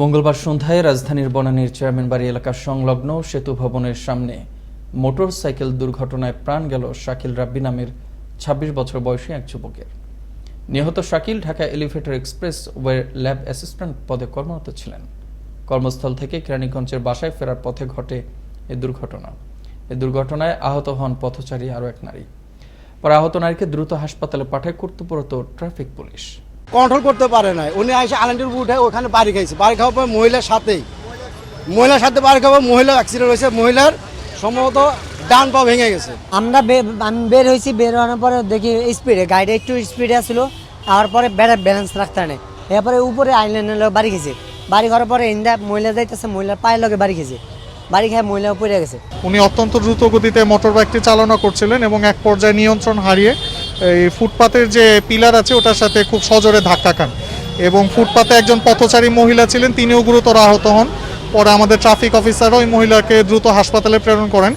মঙ্গলবার সন্ধ্যায় রাজধানীর বনানীর চেয়ারম্যান বাড়ি এলাকার সংলগ্ন সেতু ভবনের সামনে মোটর সাইকেল দুর্ঘটনায় প্রাণ গেল শাকিল রাব্বি নামের ২৬ বছর বয়সী এক যুবকের। নিহত Shakil Dhaka elevator expressway lab assistant পদে কর্মরত ছিলেন। কর্মস্থল থেকে কেরানীগঞ্জের বাসায় ফেরার পথে ঘটে এ দুর্ঘটনা। এ দুর্ঘটনায় আহত হন পথচারী আরও এক নারী। পরে আহত নারীকে দ্রুত হাসপাতালে পাঠায় কর্তব্যরত ট্রাফিক পুলিশ। কন্ট্রোল করতে পারে নাই। উনি এসে আলেন্টির উঠে ওখানে বাড়ি খাইছে। বাড়ি খাওয়ার পর মহিলার সাথেই। মহিলার সাথে বাড়ি খাওয়ার মহিলা অ্যাক্সিডেন্ট হয়েছে। মহিলার সম্ভবত ডান পা ভেঙে গেছে। আমরা বে- আমি বের হয়েছি বের হওয়ার পরে দেখি স্পিডে গাড়িটা একটু স্পিডে আসলো। আর পরে বেড়া ব্যালেন্স রাখতে নেই। এরপরে উপরে আইল্যান্ডের লোক বাড়ি খেয়েছে বাড়ি ঘরের পরে ইন্দা মহিলা যাইতেছে মহিলার পায়ের লগে বাড়ি খেয়েছে বাড়ি খেয়ে মহিলা পড়ে গেছে। উনি অত্যন্ত দ্রুত গতিতে মোটর বাইকটি চালনা করছিলেন এবং এক পর্যায়ে নিয়ন্ত্রণ হারিয়ে এই ফুটপাতের যে পিলার আছে, ওটার সাথে খুব সজোরে ধাক্কা খান। এবং ফুটপাতে একজন পথচারী মহিলা ছিলেন, তিনিও গুরুতর আহত হন। পরে আমাদের ট্রাফিক অফিসারও ওই মহিলাকে দ্রুত হাসপাতালে প্রেরণ করেন।